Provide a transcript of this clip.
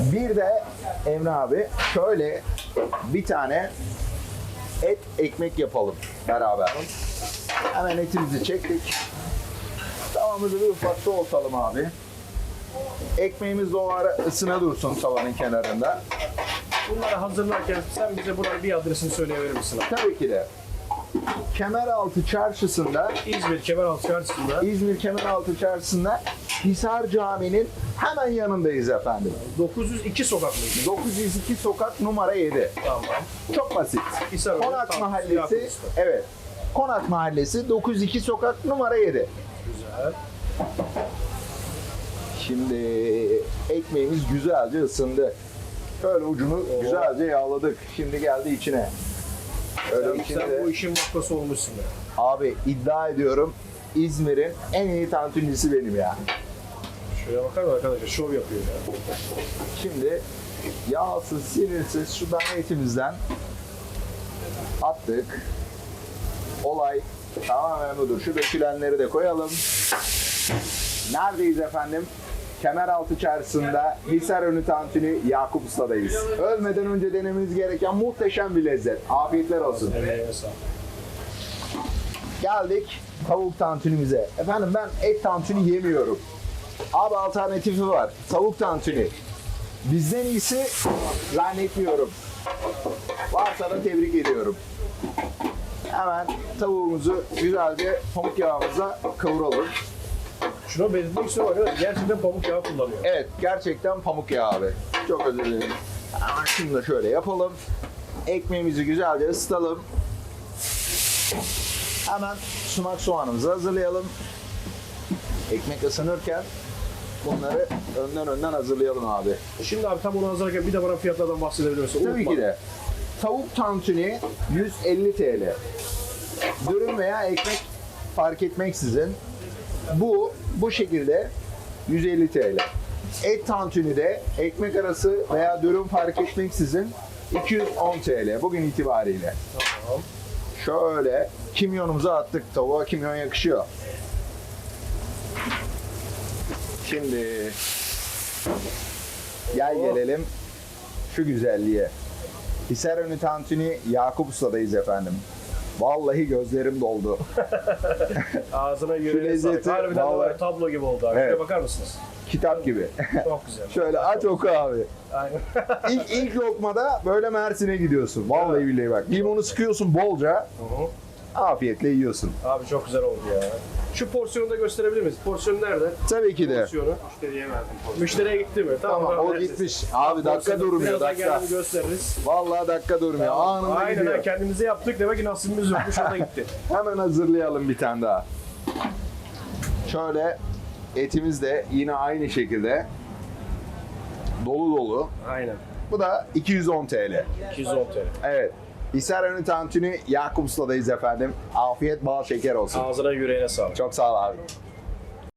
Bir de Emre abi şöyle bir tane et ekmek yapalım beraber. Hemen etimizi çektik. Tavamızı bir ufak soğutalım abi. Ekmeğimiz de o ara ısına dursun tavanın kenarında. Bunları hazırlarken sen bize buranın bir adresini söyleyebilir misin abi? Tabii ki de Kemeraltı Çarşısı'nda İzmir Kemeraltı Çarşısı'nda İzmir Kemeraltı Çarşısı'nda Hisar Camii'nin hemen yanındayız efendim. 902 sokak mıydı? 902 sokak numara 7. Tamam. Çok basit. Hisar Konak tam, Mahallesi, evet. Konak Mahallesi 902 sokak numara 7. Güzel. Şimdi ekmeğimiz güzelce ısındı. Şöyle ucunu güzelce yağladık. Şimdi geldi içine. Öyle Sen, içine sen de- bu işin makkası olmuşsun ya. Abi iddia ediyorum İzmir'in en iyi tantunisi benim ya. Şuraya bakar mısın arkadaşlar? Şov yapıyor ya. Şimdi yağsız, sinirsiz şu dana etimizden attık. Olay tamamen budur. Şu dökülenleri de koyalım. Neredeyiz efendim? Kemeraltı Çarşısı'nda Hisarönü Tantuni Yakup Usta'dayız. Ölmeden önce denememiz gereken muhteşem bir lezzet. Afiyetler olsun. Geldik tavuk tantunimize. Efendim ben et tantuni yemiyorum. Abi alternatifi var. Tavuk tantuni. Bizden iyisi zannetmiyorum. Varsa da tebrik ediyorum. Hemen tavuğumuzu güzelce pamuk yağımıza kavuralım. Şunu belirtmek istiyorum arkadaşlar. Gerçekten pamuk yağı kullanıyor. Evet gerçekten pamuk yağı abi. Çok özür dilerim. Hemen şunu da şöyle yapalım. Ekmeğimizi güzelce ısıtalım. Hemen sumak soğanımızı hazırlayalım. Ekmek ısınırken bunları önden önden hazırlayalım abi. Şimdi abi tam onu hazırlarken bir de bana fiyatlardan bahsedebilir misin? Tabii Unutma. ki de. Tavuk tantuni 150 TL. Dürüm veya ekmek fark etmeksizin bu bu şekilde 150 TL. Et tantuni de ekmek arası veya dürüm fark etmeksizin 210 TL bugün itibariyle. Tamam. Şöyle kimyonumuzu attık. Tavuğa kimyon yakışıyor. Şimdi gel gelelim şu güzelliğe. Hisarönü Tantuni Yakup Usta'dayız efendim. Vallahi gözlerim doldu. Ağzına lezzeti sağlık. Harbiden de vallahi- böyle tablo gibi oldu abi. Evet. Şuraya bakar mısınız? Kitap gibi. Çok güzel. Şöyle aç oku abi. Aynen. İlk, ilk lokmada böyle Mersin'e gidiyorsun. Vallahi billahi bak. Limonu sıkıyorsun bolca. Hı hı. Afiyetle yiyorsun. Abi çok güzel oldu ya. Şu porsiyonu da gösterebilir miyiz? Porsiyon nerede? Tabii ki de. Porsiyonu. Müşteriye verdim postu. Müşteriye gitti mi? Tamam, Tamam o gitmiş. Abi dakika Porsiyonu durmuyor birazdan dakika. kendini gösteririz. Vallahi dakika durmuyor. Anında Aynen gidiyor. ha, kendimize yaptık. Demek ki nasibimiz yokmuş. O da gitti. Hemen hazırlayalım bir tane daha. Şöyle etimiz de yine aynı şekilde dolu dolu. Aynen. Bu da 210 TL. 210 TL. Evet. Hisarönü Tantuni Yakup Usta'dayız efendim. Afiyet bal şeker olsun. Ağzına yüreğine sağlık. Çok sağ ol abi.